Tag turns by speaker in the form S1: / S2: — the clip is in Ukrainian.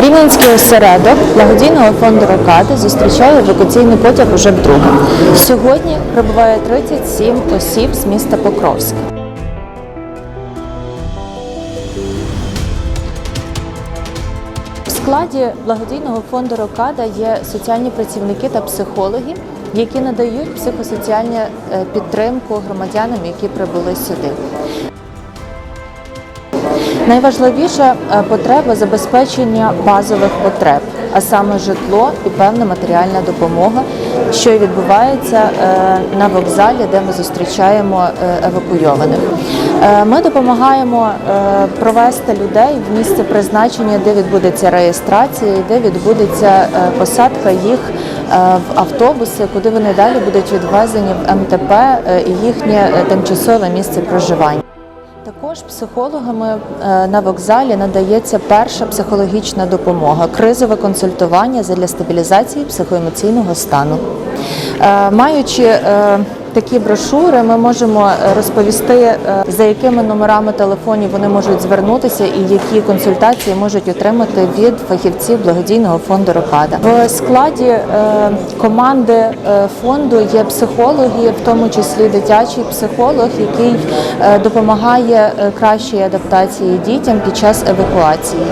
S1: Рівненський осередок благодійного фонду Рокада зустрічає евакуаційний потяг уже вдруге. Сьогодні прибуває 37 осіб з міста Покровськ. В складі благодійного фонду Рокада є соціальні працівники та психологи, які надають психосоціальну е, підтримку громадянам, які прибули сюди. Найважливіша е, потреба забезпечення базових потреб, а саме житло і певна матеріальна допомога, що і відбувається е, на вокзалі, де ми зустрічаємо е, евакуйованих. Ми допомагаємо провести людей в місце призначення, де відбудеться реєстрація, де відбудеться посадка їх в автобуси, куди вони далі будуть відвезені в МТП і їхнє тимчасове місце проживання. Також психологами е, на вокзалі надається перша психологічна допомога, кризове консультування для стабілізації психоемоційного стану. Е, Маючи е, такі брошури, ми можемо е, розповісти, е, за якими номерами телефонів вони можуть звернутися і які консультації можуть отримати від фахівців благодійного фонду Рокада. В складі е, команди фонду є психологи, в тому числі дитячий психолог, який допомагає кращій адаптації дітям під час евакуації.